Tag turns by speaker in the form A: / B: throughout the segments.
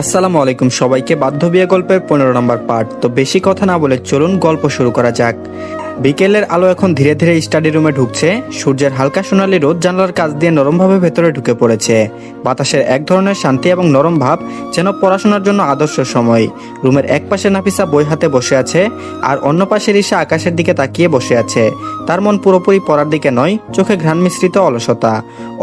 A: আসসালামু আলাইকুম সবাইকে বাধ্য বিয়ে গল্পের পনেরো নম্বর পার্ট। তো বেশি কথা না বলে চলুন গল্প শুরু করা যাক। বিকেলের আলো এখন ধীরে ধীরে স্টাডি রুমে ঢুকছে। সূর্যের হালকা সোনালি রোদ জানলার কাজ দিয়ে নরমভাবে ভেতরে ঢুকে পড়েছে। বাতাসের এক ধরনের শান্তি এবং নরম ভাব যেন পড়াশোনার জন্য আদর্শ সময়। রুমের এক পাশে নাফিসা বই হাতে বসে আছে, আর অন্য পাশে রিসা আকাশের দিকে তাকিয়ে বসে আছে। তার মন পুরোপুরি পড়ার দিকে নয়, চোখে ঘ্রাণ মিশ্রিত অলসতা।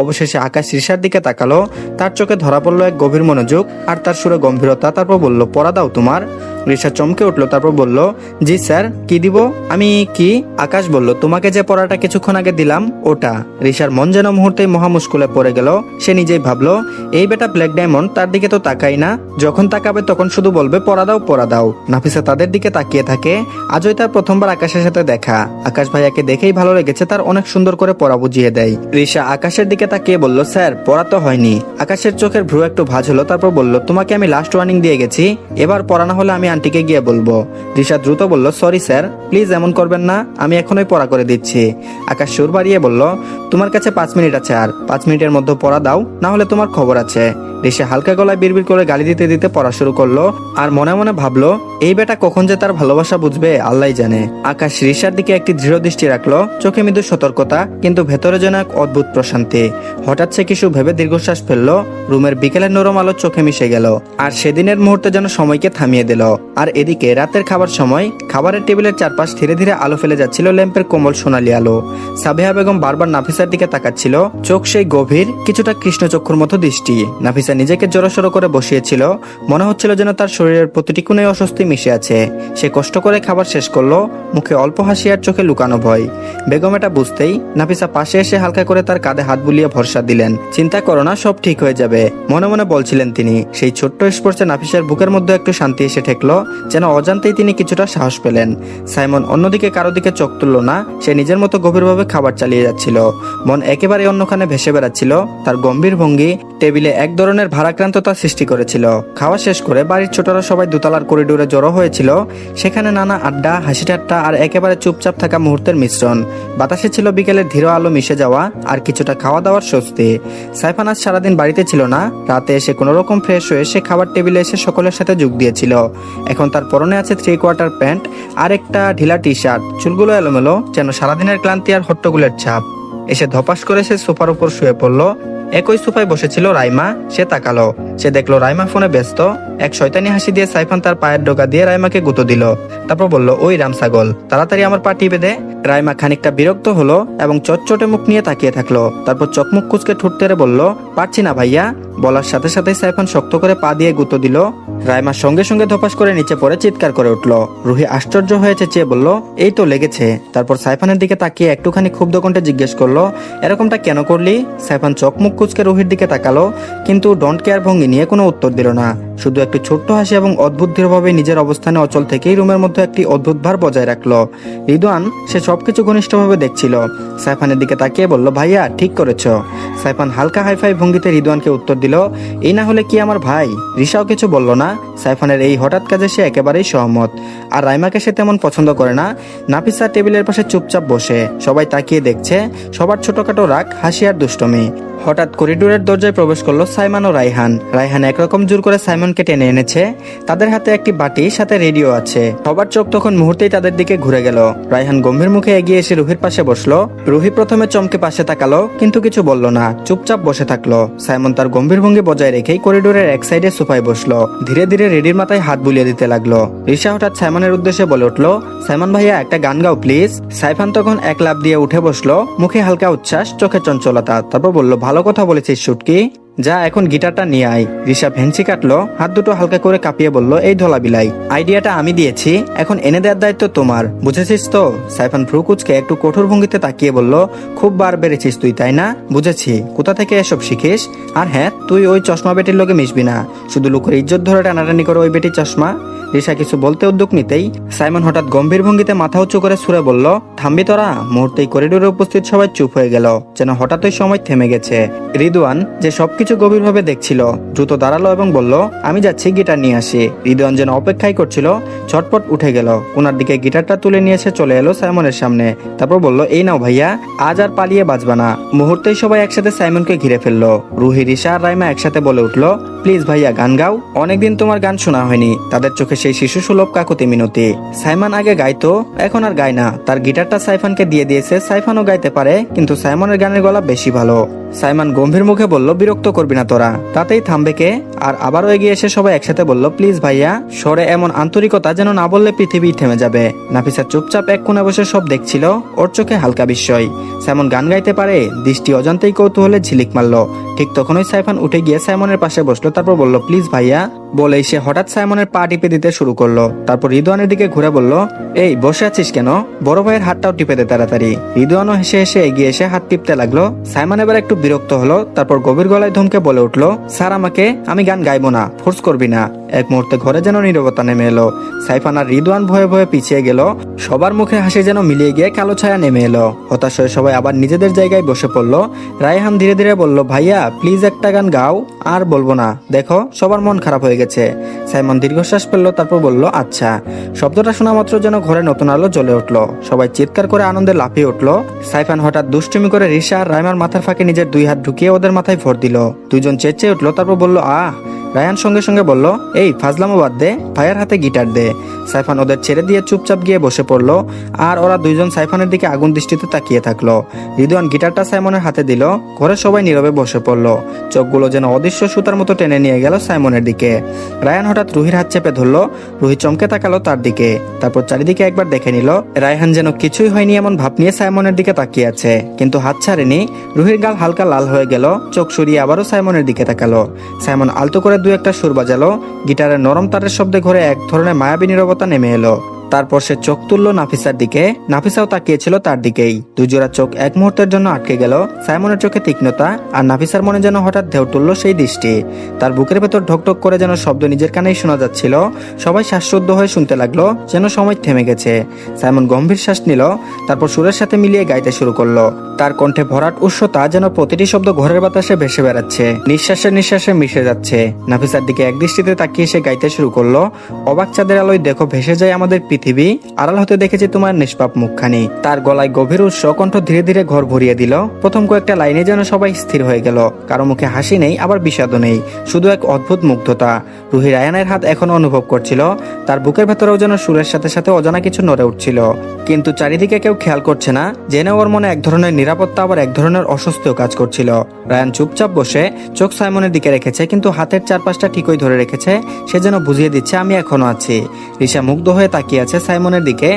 A: অবশেষে আকাশ রিসার দিকে তাকালো, তার চোখে ধরা পড়ল এক গভীর মনোযোগ, আর তার সুরে গম্ভীরতা, তারপর বলল, পড়া দাও তোমার। রিসা চমকে উঠল, তারপর বলল, জি স্যার, কি দিব? আমি কি? আকাশ বলল, তোমাকে যে পড়াটা কিছুক্ষণ আগে দিলাম, ওটা। রিসার মন যেন মুহূর্তেই মহা মুশকুলে পড়ে গেল। সে নিজেই ভাবলো, এই বেটা ব্ল্যাক ডায়মন্ড তার দিকে তো তাকাই না। যখন তাকাবে তখন শুধু বলবে পড়া দাও পড়া দাও। নাফিসা তাদের দিকে তাকিয়ে থাকে, আজই তার প্রথমবার আকাশের সাথে দেখা। আকাশ ভাইয়াকে দেখেই ভালো লেগেছে, তার অনেক সুন্দর করে পড়া বুঝিয়ে দেয়। রিসা আকাশের দিকে তাকিয়ে বলল, স্যার পড়া তো হয়নি। আকাশের চোখের ভ্রু একটু ভাজ হলো, তারপর বলল, তোমাকে আমি লাস্ট ওয়ার্নিং দিয়ে গেছি। এবার পড়া না হলে আমি আন্টিকে গিয়ে বলব। রিসা দ্রুত বলল সরি স্যার প্লিজ এমন করবেন না, আমি এখনোই পড়া করে দিচ্ছি। আকাশ সুর বাড়িয়ে বলল, তোমার কাছে পাঁচ মিনিট আছে, আর পাঁচ মিনিটের মধ্যে পড়া দাও, না হলে তোমার খবর আছে। রিসা হালকা গলায় বিড়বিড় করে গালি দিতে দিতে পড়া শুরু করল, আর মনে মনে ভাবলো, এই বেটা কখন যে তার ভালোবাসা বুঝবে আল্লাহ জানে। আকাশ রিসার দিকে একটি দৃঢ় দৃষ্টি রাখল, চোখে মৃদু সতর্কতা, কিন্তু ভেতরে যেন এক অদ্ভুত প্রশান্তি। হঠাৎ সে কিছু ভেবে দীর্ঘশ্বাস ফেলল, রুমের বিকেলের নরম আলো চোখে মিশে গেল, আর সেদিনের মুহূর্তে যেন সময়কে থামিয়ে দিল। আর এদিকে রাতের খাবার সময় খাবারের টেবিলের চারপাশ ধীরে ধীরে আলো ফেলে যাচ্ছিল ল্যাম্পের কোমল সোনালি আলো। সাবেহা বেগম বারবার নাফিসার দিকে তাকাচ্ছিল। চোখ সেই গভীর, কিছুটা কৃষ্ণচক্ষুর মতো দৃষ্টি। নাফিসা নিজেকে জড়সড় করে বসিয়েছিল। মনে হচ্ছিল যেন তার শরীরের প্রতিটি কোণে অস্বস্তি মিশে আছে। সে কষ্ট করে খাবার শেষ করল, মুখে অল্প হাসি আর চোখে লুকানো ভয়। বেগম এটা বুঝতেই নাফিসা পাশে এসে হালকা করে তার কাঁধে হাত বুলিয়ে ভরসা দিলেন। চিন্তা করো না, সব ঠিক হয়ে যাবে মনে মনে বলছিলেন তিনি। সেই ছোট্ট স্পর্শে নাফিসার বুকের মধ্যে একটু শান্তি এসে ঠেকলো। যেন অজান্তেই তিনি কিছুটা সাহস পেলেন। সাইমন অন্যদিকে কারও দিকে চোখ তুলল না, সে নিজের মতো গভীরভাবে খাবার চালিয়ে যাচ্ছিল। মন একেবারে অন্যখানে ভেসে বেড়াচ্ছিল, তার গম্ভীর ভঙ্গি টেবিলে এক ধরনের ভারাক্রান্ততা সৃষ্টি করেছিল। খাওয়া শেষ করে বাড়ির ছোটরা সবাই দোতলার করিডোরে জড়ো হয়েছিল, সেখানে নানা আড্ডা হাসি ঠাট্টা আর একেবারে চুপচাপ থাকা মুহূর্তের মিশ্রণ। বাতাসে ছিল বিকেলের ধীর আলো মিশে যাওয়া আর কিছুটা খাওয়া দাওয়ার স্বস্তি। সাইফান আজ সারাদিন বাড়িতে ছিল না, রাতে এসে কোনো রকম ফ্রেশ হয়ে সে খাবার টেবিলে এসে সকলের সাথে যোগ দিয়েছিল। এখন তার পরনে আছে থ্রি কোয়ার্টার প্যান্ট আর একটা ঢিলা টি শার্ট চুলগুলো এলোমেলো, যেন সারাদিনের ক্লান্তি আর হট্টগুলের ছাপ। এসে ধপাস করে সে সোফার উপর শুয়ে পড়ল। একই সোফায় বসেছিল রাইমা, সে তাকালো। সে দেখল রাইমা ফোনে ব্যস্ত। এক শয়তানি হাসি দিয়ে সাইফান তার পায়ের ডোকা দিয়ে রাইমাকে গুঁতো দিল। তারপর বলল, ওই রাম ছাগল, তাড়াতাড়ি আমার পা দে। রাইমা খানিকটা বিরক্ত হলো এবং চটচটে মুখ নিয়ে তাকিয়ে থাকল। তারপর চকমুখ কুচকে ঠুট তেড়ে বলল, পারছি না ভাইয়া। বলার সাথে সাথে সাইফান শক্ত করে পা দিয়ে গুঁতো দিল। রাইমা সঙ্গে সঙ্গে ধপাস করে নিচে পড়ে চিৎকার করে উঠল। রুহি আশ্চর্য হয়েছে, চেয়ে বলল, এই তো লেগেছে। তারপর সাইফানের দিকে তাকিয়ে একটুখানি ক্ষুব্ধ কণ্ঠে জিজ্ঞেস করল, এরকমটা কেন করলি? সাইফান চকমুখ কুচকে রুহির দিকে তাকালো, কিন্তু ডন্ট কেয়ার ভঙ্গি নিয়ে কোনো উত্তর দিল না। শুধু একটু ছোট্ট হাসি এবং অদ্ভুত দৃঢ়ভাবে নিজের অবস্থানে অচল থেকেই রুমের মধ্যে একটি অদ্ভুত ভার বজায় রাখল। রিদওয়ান সে সবকিছু ঘনিষ্ঠভাবে দেখছিল। সাইফানের দিকে তাকিয়ে বলল, ভাইয়া, ঠিক করেছ। সাইফান হালকা হাইফাই ভঙ্গিতে রিদওয়ানকে উত্তর দিল, এই না হলে কি আমার ভাই? রিসাও কিছু বলল না। সাইফানের এই হঠাৎ কাজে সে একেবারেই সহমত। আর রাইমাকে সে তেমন পছন্দ করে না। নাফিসা টেবিলের পাশে চুপচাপ বসে। সবাই তাকিয়ে দেখছে, সবার ছোটখাটো রাগ, হাসি আর দুষ্টমি। হঠাৎ করিডোরের দরজায় প্রবেশ করল সাইমান ও রাইহান। রাইহান একরকম জোর করে সাইমনকে টেনে এনেছে। তাদের হাতে একটি বাটি, সাথে রেডিও আছে। সবার চোখ তখন মুহূর্তেই তাদের দিকে ঘুরে গেল। রাইহান গম্ভীর মুখে এগিয়ে এসে রুহির পাশে বসল। রুহি প্রথমে চমকে পাশে তাকালো, কিন্তু কিছু বলল না। চুপচাপ বসে থাকল। সাইমন তার গম্ভীর ভঙ্গি বজায় রেখেই করিডোরের এক সাইডে সোফায় বসল। ধীরে ধীরে রেডির মাথায় হাত বুলিয়ে দিতে লাগল। রিসা হঠাৎ সাইমনের উদ্দেশ্যে বলে উঠল, সাইমন ভাইয়া, একটা গান গাও প্লিজ। সাইফান তখন এক লাভ দিয়ে উঠে বসল। মুখে হালকা উচ্ছ্বাস, চোখে চঞ্চলতা, তারপর বলল ভালো কথা বলেছিস শুটকি যা এখন গিটারটা নিয়ে আয়। ঋষা ভেঞ্চি কাটলো, হাত দুটো হালকা করে কাঁপিয়ে বলল, এই ধলা বিলাই, আইডিয়াটা আমি দিয়েছি, এখন এনে দেওয়ার দায়িত্ব তোমার। বুঝেছিস তো? সাইফান ফ্রুকুচকে একটু কঠোর ভঙ্গিতে তাকিয়ে বলল, খুব বার বেড়েছিস তুই, তাই না? বুঝেছি। কোথা থেকে এসব শিখিস? আর হ্যাঁ তুই ওই চশমা বেটির লোকে মিশবি না। শুধু লোকের ইজ্জত ধরে টানাটানি করে ওই বেটির চশমা। রিসা কিছু বলতে উদ্যোগ নিতেই সাইমন হঠাৎ গম্ভীর ভঙ্গিতে মাথা উঁচু করে সুরে বলল, থামবি তোরা, মুহূর্তেই করিডোরে উপস্থিত সবাই চুপ হয়ে গেল, যেন হঠাৎই সময় থেমে গেছে। রিদওয়ান, যে সবকিছু সবকিছু গভীরভাবে দেখছিল। দ্রুত দাঁড়াল এবং বলল, আমি যাচ্ছি গিটার নিয়ে আসি। হৃদয়ন যেন অপেক্ষাই করছিল, ছটপট উঠে গেল। ওনার দিকে গিটারটা তুলে নিয়ে এসে চলে এলো সাইমনের সামনে। তারপর বলল, এই নাও ভাইয়া, আজ আর পালিয়ে বাঁচবা না। মুহূর্তেই সবাই একসাথে সাইমনকে ঘিরে ফেলল। রুহি রিসা আর রাইমা একসাথে বলে উঠল, প্লিজ ভাইয়া, গান গাও। অনেকদিন তোমার গান শোনা হয়নি। তাদের চোখে সেই শিশু সুলভ কাকুতি মিনতি। সাইমান আগে গাইতো, এখন আর গায় না। তার গিটারটা সাইফানকে দিয়ে দিয়েছে, সাইফানও গাইতে পারে, কিন্তু সাইমনের গানের গলা বেশি ভালো। সাইমান গম্ভীর মুখে বলল, বিরক্ত করবি না তোরা। তাতেই থামবে কে? আর আবারও এগিয়ে এসে সবাই একসাথে বলল, প্লিজ ভাইয়া সরে এমন আন্তরিকতা যেন না বললে পৃথিবী থেমে যাবে। নাফিসা চুপচাপ এক কোণে বসে সব দেখছিল, ওর চোখে হালকা বিস্ময়। সাইমন গান গাইতে পারে, দৃষ্টি অজান্তেই কৌতূহলে ঝিলিক মারল। ঠিক তখনই সাইফান উঠে গিয়ে সাইমনের পাশে বসল, তারপর বলল, প্লিজ ভাইয়া বলেই সে হঠাৎ সাইমনের পা টিপে দিতে শুরু করল। তারপর রিদওয়ানের দিকে ঘুরে বলল, এই, বসে আছিস কেন? বড় ভাইয়ের হাতটাও টিপে দে তাড়াতাড়ি। রিদওয়ানও হেসে হেসে এগিয়ে এসে হাত টিপতে লাগল। সাইমন এবার একটু বিরক্ত হলো, তারপর গভীর গলায় ধমকে বলে উঠল, স্যার, আমাকে, আমি গান গাইবো না, ফোর্স করবি না। এক মুহূর্তে ঘরে যেন নীরবতা নেমে এলো। সাইফান আর রিদওয়ান ভয়ে ভয়ে পিছিয়ে গেল। সবার মুখে হাসি যেন মিলিয়ে গিয়ে কালো ছায়া নেমে এলো। হতাশ হয়ে সবাই আবার নিজেদের জায়গায় বসে পড়ল। রায়হান ধীরে ধীরে বলল, ভাইয়া, প্লিজ একটা গান গাও, আর বলব না। দেখো, সবার মন খারাপ হয়ে গেছে। সাইমন দীর্ঘশ্বাস ফেলল, তারপর বলল আচ্ছা। শব্দটা শোনা মাত্র যেন ঘরে নতুন আলো জ্বলে উঠল। সবাই চিৎকার করে আনন্দে লাফিয়ে উঠল। সাইফান হঠাৎ দুষ্টুমি করে রিসা আর রাইমার মাথার ফাঁকে নিজের দুই হাত ঢুকিয়ে ওদের মাথায় ভর দিল। দুজন চেঁচে উঠল, তারপর বলল, আহ! রায়ান সঙ্গে সঙ্গে বলল, এই, ফাজলামো বাদ দে, ভাইয়ার হাতে গিটার দে। সাইফান ওদের ছেড়ে দিয়ে চুপচাপ গিয়ে বসে পড়ল, আর ওরা দুইজন সাইফানের দিকে আগুন দৃষ্টিতে তাকিয়ে থাকল। রিদওয়ান গিটারটা সাইমনের হাতে দিল, ঘরে সবাই নীরবে বসে পড়ল। চোখগুলো যেন অদৃশ্য সুতার মতো টেনে নিয়ে গেল সাইমনের দিকে। রায়ান হঠাৎ রুহির হাত চেপে ধরলো, রুহি চমকে তাকালো তার দিকে, তারপর চারিদিকে একবার দেখে নিল, রায়হান যেন কিছুই হয়নি এমন ভাব নিয়ে সাইমনের দিকে তাকিয়ে আছে, কিন্তু হাত ছাড়েনি, রুহির গাল হালকা লাল হয়ে গেল, চোখ সরিয়ে আবারও সাইমনের দিকে তাকালো। সাইমন আলতো করে দু একটা সুর বাজালো। গিটারের নরম তারের শব্দে ঘরে এক ধরনের মায়াবী নিরবতা নেমে এলো। তারপর সে চোখ তুললো নাফিসার দিকে। নাফিসাও তাকিয়েছিল তার দিকেই। দুজোড়া চোখ এক মুহূর্তের জন্য আটকে গেল। সাইমনের চোখে তীক্ষ্ণতা আর নাফিসার মনে যেন হঠাৎ ঢেউ তুললো সেই দৃষ্টি। তার বুকের ভেতর ঢকঢক করে যেন শব্দ নিজের কানেই শোনা যাচ্ছিল। সবাই শ্বাসরুদ্ধ হয়ে শুনতে লাগল যেন সময় থেমে গেছে। সাইমন গম্ভীর শ্বাস নিল, তারপর সুরের সাথে মিলিয়ে গাইতে শুরু করল। তার কণ্ঠে ভরাট উৎসতা যেন প্রতিটি শব্দ ঘরের বাতাসে ভেসে বেড়াচ্ছে। নিঃশ্বাসে নিঃশ্বাসে মিশে যাচ্ছে। নাফিসার দিকে এক দৃষ্টিতে তাকিয়ে সে গাইতে শুরু করল, অবাক চাঁদের আলোয় দেখো ভেসে যায় আমাদের পৃথিবী, আড়াল হতে দেখেছি তোমার নিষ্পাপ মুখখানি। তার গলায় গভীর উৎস কণ্ঠ ধীরে ধীরে ঘর ভরিয়ে দিল। প্রথম কয়েকটা লাইনে যেন সবাই স্থির হয়ে গেল। কারও মুখে হাসি নেই, আবার বিষাদও নেই। শুধু এক অদ্ভুত মুগ্ধতা। রুহি রায়ানের হাত এখনও অনুভব করছিল। তার বুকের ভেতরেও যেন সুরের সাথে সাথে অজানা কিছু নড়ে উঠছিল। কিন্তু চারিদিকে কেউ খেয়াল করছে না জেনে ওর মনে এক ধরনের নিরাপত্তা, আবার এক ধরনের অস্বস্তিও কাজ করছিল। রায়ান চুপচাপ বসে চোখ সাইমনের দিকে রেখেছে, কিন্তু হাতের চারপাশটা ঠিকই ধরে রেখেছে। সে যেন বুঝিয়ে দিচ্ছে, আমি এখনও আছি। রিসা মুগ্ধ হয়ে তাকিয়ে আছে সাইমনের দিকে।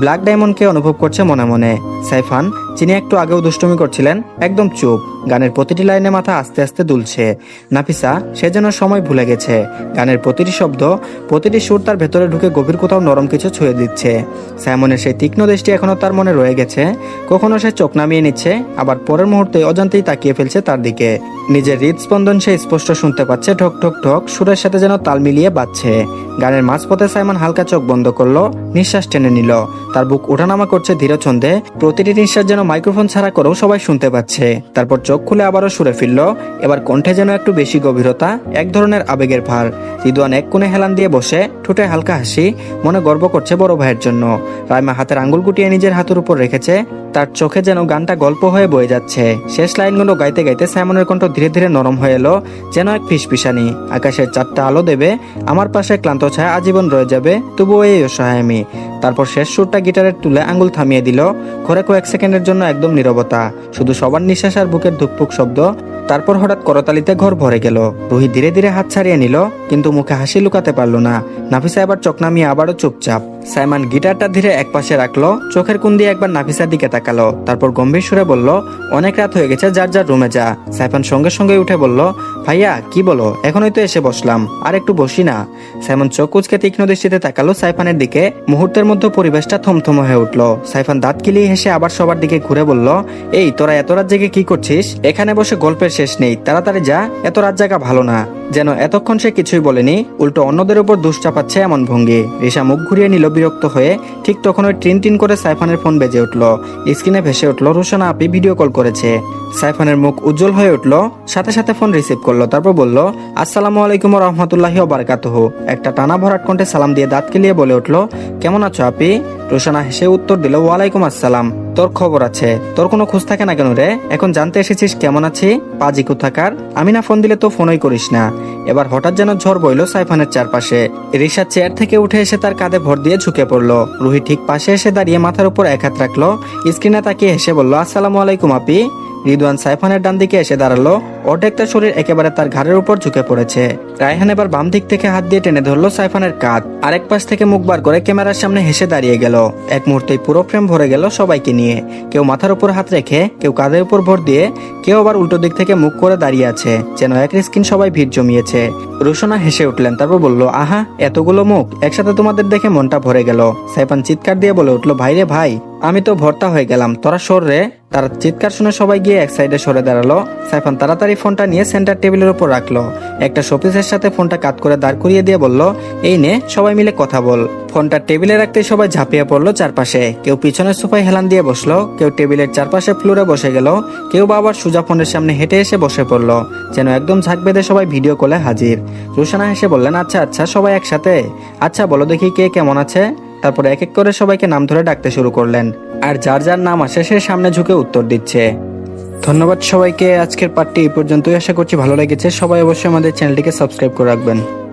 A: ব্ল্যাক ডায়মন্ডকে অনুভব করছে মনে মনে। সাইফান যিনি একটু আগেও দুষ্টুমি করছিলেন, একদম চুপ। গানের প্রতিটি লাইনে মাথা আস্তে আস্তে দুলছে। নাফিসা, সে যেন সময় ভুলে গেছে। গানের প্রতিটি শব্দ, প্রতিটি সুর তার ভেতরে ঢুকে গভীর কোথাও নরম কিছু ছুঁয়ে দিচ্ছে। সাইমনের সেই তীক্ষ্ণ দৃষ্টি এখনও তার মনে রয়ে গেছে। কখনো সে চোখ নামিয়ে নিচ্ছে, আবার পরের মুহূর্তে অজান্তেই তাকিয়ে ফেলছে তার দিকে। নিজের হৃদস্পন্দন সে স্পষ্ট শুনতে পাচ্ছে ঠক ঠক ঠক সুরের সাথে যেন তাল মিলিয়ে বাজছে। গানের মাঝপথে সাইমন হালকা চোখ বন্ধ করল, নিঃশ্বাস টেনে নিল। তার বুক ওঠানামা করছে ধীর ছন্দে প্রতিটি নিঃশ্বাস যেন মাইক্রোফোন ছাড়া করেও সবাই শুনতে পাচ্ছে। তারপর চোখ খুলে আবারও সুরে ফিরল। এবার কণ্ঠে যেন একটু বেশি গভীরতা, এক ধরনের আবেগের ভার। রিদুয়ান এক কোণে হেলান দিয়ে বসে, ঠোঁটে হালকা হাসি, মনে গর্ব করছে বড় ভাইয়ের জন্য। রাইমা হাতের আঙ্গুল গুটিয়ে নিজের হাতের উপর রেখেছে তার চোখে যেন গানটা গল্প হয়ে বয়ে যাচ্ছে। শেষ লাইনগুলো গাইতে গাইতে সাইমনের কণ্ঠ ধীরে ধীরে নরম হয়ে এলো, যেন এক ফিসফিসানি। আকাশের চারটা আলো দেবে, আমার পাশে ক্লান্ত ছায়া আজীবন রয়ে যাবে, তবুও এই অসহায় আমি তারপর শেষ সুরটা গিটারের তুলে আঙুল থামিয়ে দিল ঘরে কয়েক সেকেন্ডের জন্য একদম নিরবতা। শুধু সবার নিঃশ্বাস আর বুকের ধুকপুক শব্দ তারপর হঠাৎ করতালিতে ঘর ভরে গেল। রুহি ধীরে ধীরে হাত ছাড়িয়ে নিল, কিন্তু মুখে হাসি লুকাতে পারল না। নাফিসা এবার চোখ নামিয়ে আবারও চুপচাপ। সাইমান গিটারটা ধীরে এক পাশে রাখল, চোখের কোন দিয়ে একবার নাফিসার দিকে তাকালো। তারপর গম্ভীর সুরে বলল, অনেক রাত হয়ে গেছে, যার যার রুমে যা। সাইফান সঙ্গে সঙ্গে উঠে বলল, ভাইয়া, কি বলো? এখনই তো এসে বসলাম। আর একটু বসি না। সাইমন চোখ কুচকে তীক্ষ্ণ দৃষ্টিতে তাকালো সাইফানের দিকে। মুহূর্তের মধ্যে পরিবেশটা থমথম হয়ে উঠল। সাইফান দাঁত কিলিয়ে হেসে আবার সবার দিকে ঘুরে বলল, এই, তোরা এত রাত জেগে কি করছিস? এখানে বসে গল্পের শেষ নেই। তাড়াতাড়ি যা এত রাত জায়গা ভালো না। যেন এতক্ষণ সে কিছুই বলেনি, উল্টো অন্যদের উপর দোষ চাপাচ্ছে এমন ভঙ্গি। রিসা মুখ ঘুরিয়ে নিল, বিরক্ত হয়ে ঠিক তখন ওই ট্রিন টিন করে সাইফানের ফোন বেজে উঠল। স্ক্রিনে ভেসে উঠল, রোশনা আপি ভিডিও কল করেছে। সাইফানের মুখ উজ্জ্বল হয়ে উঠল, সাথে সাথে ফোন রিসিভ করল, তারপর বলল, আসসালামু আলাইকুম রহমতুল্লাহি বারকাতুহু। একটা টানা ভরাট কণ্ঠে সালাম দিয়ে দাঁত কেলিয়ে বলে উঠল, কেমন আছো আপি রোশনা হেসে উত্তর দিল, ওয়ালাইকুম আসসালাম। তোর খবর আছে। তোর কোনো খোঁজ থাকে না কেন রে? এখন জানতে এসেছিস কেমন আছি? পাজি কোথাকার? আমি না ফোন দিলে তো ফোনই করিস না। এবার হঠাৎ যেন ঝড় বইল সাইফানের চারপাশে। রিসা চেয়ার থেকে উঠে এসে তার কাঁধে ভর দিয়ে ঝুঁকে পড়ল। রুহি ঠিক পাশে এসে দাঁড়িয়ে মাথার উপর এক হাত রাখল। স্ক্রিনে তাকিয়ে হেসে বলল, আসসালামু আলাইকুম আপি। রিদওয়ান সাইফানের ডান দিকে এসে দাঁড়াল। অর্ধেকটা শরীর একেবারে তার ঘাড়ের উপর ঝুঁকে পড়েছে। রায়হান এবার বাম দিক থেকে হাত দিয়ে টেনে ধরলো সাইফানের কাঁধ। আরেক পাশ থেকে মুখ বার করে ক্যামেরার সামনে হেসে দাঁড়িয়ে গেল। এক মুহূর্তেই পুরো ফ্রেম ভরে গেল সবাইকে নিয়ে। কেউ মাথার উপর হাত রেখে, কেউ কাঁধের উপর ভর দিয়ে, কেউ আবার উল্টো দিক থেকে মুখ করে দাঁড়িয়ে আছে, যেন এক স্কিন সবাই ভিড় জমিয়েছে। রুশনা হেসে উঠলেন, তারপর বলল, আহা, এতগুলো মুখ, একসাথে তোমাদের দেখে মনটা ভরে গেল। সাইফান চিৎকার দিয়ে বলে উঠল, ভাইরে ভাই, আমি তো ভর্তা হয়ে গেলাম, তোরা সর রে। তার চিৎকার শুনে সবাই গিয়ে এক সাইডে সরে দাঁড়াল। সাইফান তাড়াতাড়ি ফোনটা নিয়ে সেন্টার টেবিলের উপর রাখল। একটা শোপিসের সাথে ফোনটা কাত করে দাঁড় করিয়ে দিয়ে বলল, এই নে, সবাই মিলে কথা বল। ফোনটা টেবিলে রাখতে সবাই ঝাঁপিয়ে পড়ল চারপাশে। কেউ পিছনের সোফায় হেলান দিয়ে বসল, কেউ টেবিলের চারপাশে ফ্লোরে বসে গেল, কেউ বা আবার সুজা ফোনের সামনে হেঁটে এসে বসে পড়ল, যেন একদম ঝাঁক বেঁধে সবাই ভিডিও কলে হাজির। রুশানা হেসে বললেন আচ্ছা আচ্ছা সবাই একসাথে? আচ্ছা বলো দেখি কে কেমন আছে? তারপর এক এক করে সবাইকে নাম ধরে ডাকতে শুরু করলেন। আর যার যার নাম আসে সে সামনে ঝুঁকে উত্তর দিচ্ছে। ধন্যবাদ সবাইকে। আজকের পার্টটি এই পর্যন্তই। আশা করছি ভালো লেগেছে। সবাই অবশ্যই আমাদের চ্যানেলটিকে সাবস্ক্রাইব করে রাখবেন।